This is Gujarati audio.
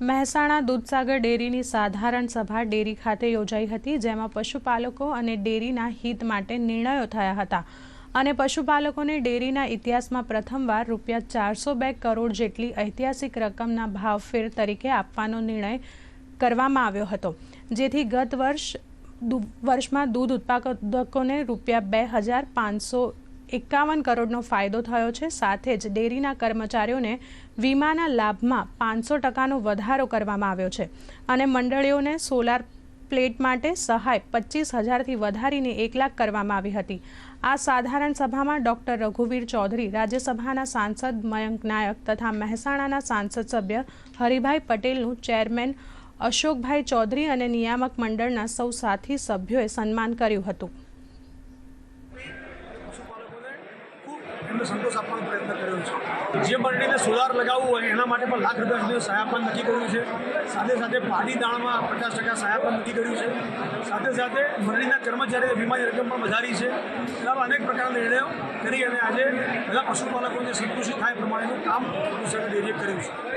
મહેસાણા દૂધસાગર ડેરીની સાધારણ સભા ડેરી ખાતે યોજાઈ હતી, જેમાં પશુપાલકો અને ડેરીના હિત માટે નિર્ણયો થયા હતા. અને પશુપાલકોને ડેરીના ઇતિહાસમાં પ્રથમવાર રૂપિયા ચારસો બે કરોડ જેટલી ઐતિહાસિક રકમના ભાવફેર તરીકે આપવાનો નિર્ણય કરવામાં આવ્યો હતો, જેથી ગત વર્ષ વર્ષમાં દૂધ ઉત્પાદકોને રૂપિયા બે હજાર પાંચસો એકાવન કરોડનો ફાયદો થયો છે. સાથે જ ડેરીના કર્મચારીઓને વીમાના લાભમાં પાંચસો ટકાનો વધારો કરવામાં આવ્યો છે અને મંડળીઓને સોલાર પ્લેટ માટે સહાય પચીસ હજારથી વધારીને એક લાખ કરવામાં આવી હતી. આ સાધારણ સભામાં ડોક્ટર રઘુવીર ચૌધરી, રાજ્યસભાના સાંસદ મયંક નાયક તથા મહેસાણાના સાંસદ સભ્ય હરિભાઈ પટેલનું ચેરમેન અશોકભાઈ ચૌધરી અને નિયામક મંડળના સૌ સાથી સભ્યોએ સન્માન કર્યું હતું. એમને સંતોષ આપવાનો પ્રયત્ન કર્યો છે. જે મંડળીને સોલાર લગાવવું હોય એના માટે પણ લાખ રૂપિયા સુધીનું સહાય આપવાનું નક્કી કર્યું છે. સાથે સાથે પાડી દાણમાં પચાસ ટકા સહાય આપવાનું નક્કી કર્યું છે. સાથે સાથે મંડળીના કર્મચારીઓ વીમાની રકમ પણ વધારી છે. એવા અનેક પ્રકારના નિર્ણયો કરી અને આજે બધા પશુપાલકોને સંતુષ્ટ થાય પ્રમાણેનું કામ ડેરીએ કર્યું છે.